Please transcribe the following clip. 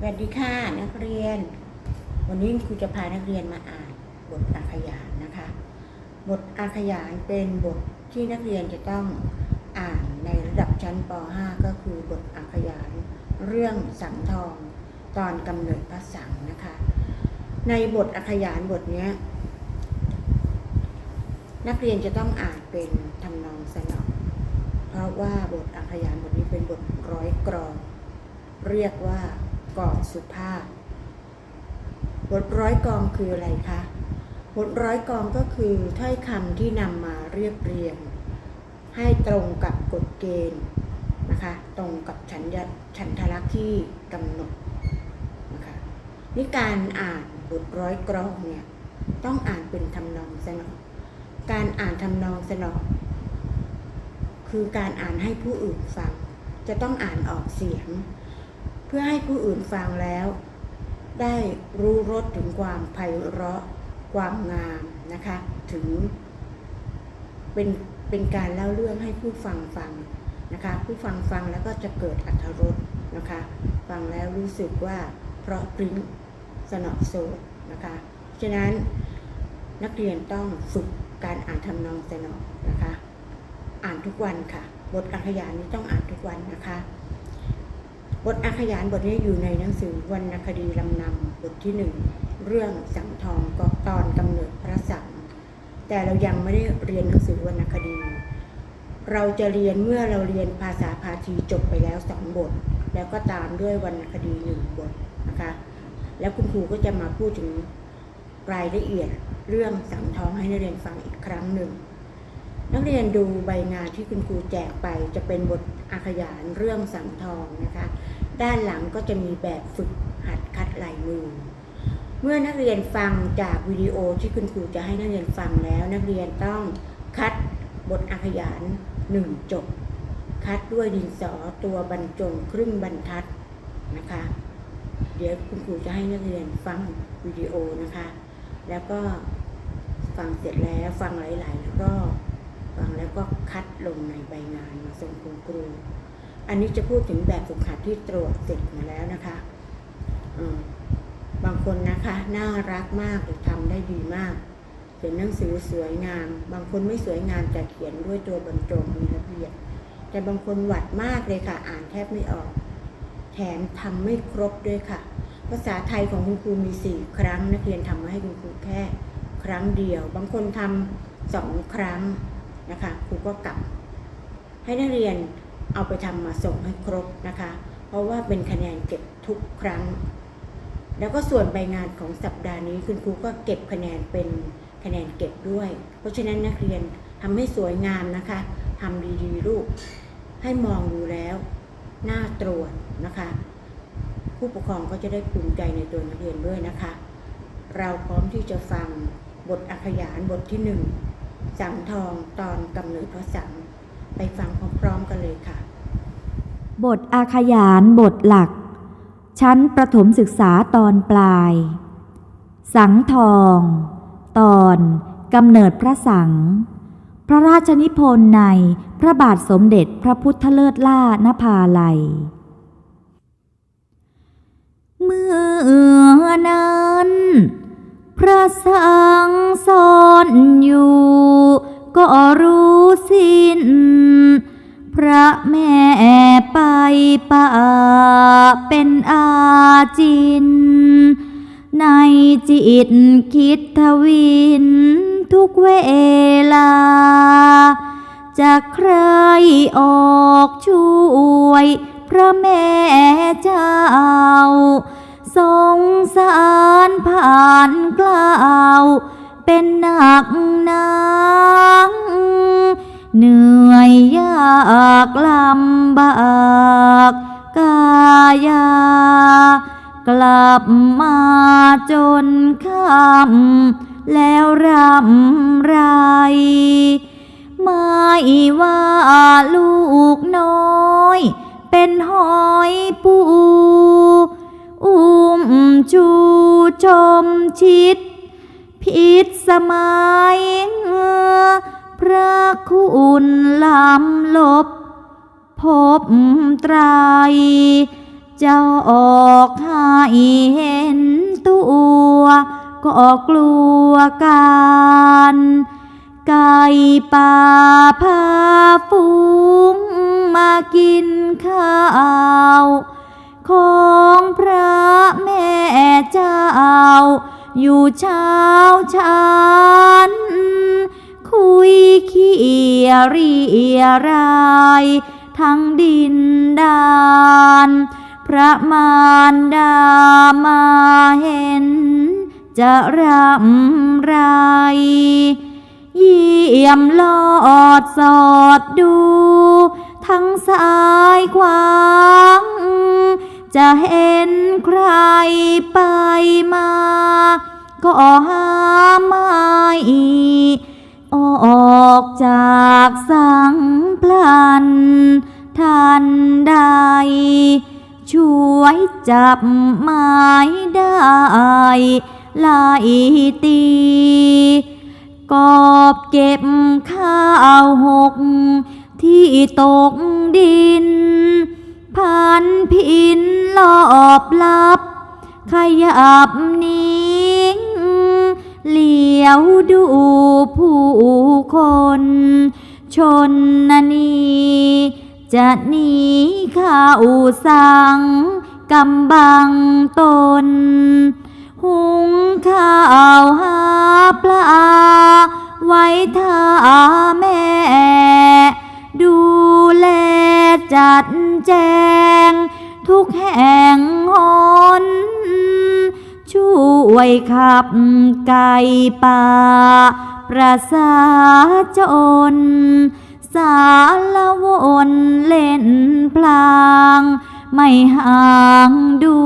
สวัสดีค่ะนักเรียน วันนี้ครูจะพานักเรียนมาอ่านบทอาขยานนะคะ บทอาขยานเป็นบทที่นักเรียนจะต้องอ่านในระดับชั้นป .5 ก็คือบทอาขยานเรื่องสังทองตอนกำเนิดพระสังนะคะ ในบทอาขยานบทนี้นักเรียนจะต้องอ่านเป็นทำนองสนอง เพราะว่าบทอาขยานบทนี้เป็นบทร้อยกรอง เรียกว่า กอนสุภาพบทร้อยกองคืออะไรคะบทร้อยกองก็คือถ้อยคำที่นำมาเรียบเรียง ให้ตรงกับกฎเกณฑ์นะคะตรงกับฉันยฉันทลักษณ์ที่กำหนดนะคะนี่การอ่านบทร้อยกรองเนี่ยต้องอ่านเป็นทำนองสนอง การอ่านทำนองสนอง คือการอ่านให้ผู้อื่นฟัง จะต้องอ่านออกเสียง เพื่อให้ผู้อื่นฟังแล้ว ได้รู้รสถึงความไพเราะ ความงามนะคะ ถึงเป็นเป็นการเล่าเรื่องให้ผู้ฟังฟังนะคะ ผู้ฟังฟังแล้วก็จะเกิดอัธรสนะคะ ฟังแล้วรู้สึกว่าเพราะพริ้งสนอโสดนะคะฉะนั้นนักเรียนต้องฝึกการอ่านทำนองสนอนะคะ อ่านทุกวันค่ะ บทอักขยานนี้ต้องอ่านทุกวันนะคะ บทอาขยานบทนี้อยู่ในหนังสือวรรณคดีลำนำบทที่หนึ่งเรื่องสังทองก็ตอนกำเนิดพระสังแต่เรายังไม่ได้เรียนหนังสือวรรณคดี เราจะเรียนเมื่อเราเรียนภาษาพาทีจบไปแล้วสองบท แล้วก็ตามด้วยวรรณคดีหนึ่งบทนะคะแล้วคุณครูก็จะมาพูดถึงรายละเอียดเรื่องสังทองให้นักเรียนฟังอีกครั้งหนึ่ง นักเรียนดูใบงานที่คุณครูแจกไป จะเป็นบทอาขยานเรื่องสังทองนะคะ ด้านหลังก็จะมีแบบฝึกหัดคัดลายมือ เมื่อนักเรียนฟังจากวิดีโอที่คุณครูจะให้นักเรียนฟังแล้ว นักเรียนต้องคัดบทอาขยานหนึ่งจบ คัดด้วยดินสอตัวบรรจงครึ่งบรรทัดนะคะ เดี๋ยวคุณครูจะให้นักเรียนฟังวิดีโอนะคะ แล้วก็ฟังเสร็จแล้วฟังหลายๆแล้วก็็คัดลงในใบงานมาส่งคุณครู อันนี้จะพูดถึงแบบฝึกหัดที่ตรวจเสร็จมาแล้วนะคะบางคนนะคะน่ารักมากหรือทำได้ดีมากเขียนหนังสือสวยงาม บางคนไม่สวยงามแต่เขียนด้วยตัวบรรจงมีระเบียบ แต่บางคนหวัดมากเลยค่ะ อ่านแทบไม่ออก แถมทำไม่ครบด้วยค่ะ ภาษาไทยของคุณครูมีสี่ครั้ง นักเรียนทำมาให้คุณครูแค่ ครั้งเดียว บางคนทำสองครั้ง นะคะครูก็กลับ ให้นักเรียนเอาไปทำมาส่งให้ครบนะคะ เพราะว่าเป็นคะแนนเก็บทุกครั้ง แล้วก็ส่วนใบงานของสัปดาห์นี้คุณครูก็เก็บคะแนนเป็นคะแนนเก็บด้วย เพราะฉะนั้นนักเรียนทำให้สวยงามนะคะทำดีๆลูกให้มองดูแล้วหน้าตรวจนะคะ ผู้ปกครองก็จะได้ภูมิใจในตัวนักเรียนด้วยนะคะ เราพร้อมที่จะฟังบทอักขยานบทที่หนึ่ง สังทองตอนกำเนิดพระสังไปฟังพร้อมๆกันเลยค่ะ บทอาขยานบทหลัก ชั้นประถมศึกษาตอนปลาย สังทอง ตอนกำเนิดพระสัง พระราชนิพนธ์ในพระบาทสมเด็จพระพุทธเลิศล่านภาลัย เมื่อนั้น พระสังสอนอยู่ แม่ไปป่าเป็นอาจิน ในจิตคิดทวินทุกเวลา จะใครออกช่วย พระแม่เจ้าสงสารผ่านกล่าว เป็นหนักนังากลำบากกายากลับมาจนค่ำแล้วรำไร ไม่ว่าลูกน้อย เป็นหอยปูอุ้มจูชมชิด พิษสมัย ระคุณลำลบ พบไตรจะออกให้เห็นตัว ก็กลัวกันไก่ป่าพาฝูงมากินข้าว ของพระแม่เจ้า อยู่เช้าชัน ยเขียเรียรายทั้งดินดาน พระมารดามาเห็น จะรำไร เยี่ยมลอดสอดดู ทั้งซ้ายขวางจะเห็นใครไปมา ก็หาไม่ ออกจากสังพลัน ทันใด ช่วยจับไม้ได้ ไล่ตี กอบเก็บข้าวหก ที่ตกดิน พันพินรอบลับ ขยับนิ่ง เหลียวดูผู้คนชนนีจะหนีข้าวสังกำบังตน หุงข้าวหาปลาไว้ท่าแม่ ดูแลจัดแจง ทุกแห่งหน ช่วยขับไก่ป่า ประสาจน สารวนเล่นพลาง ไม่ห่างดู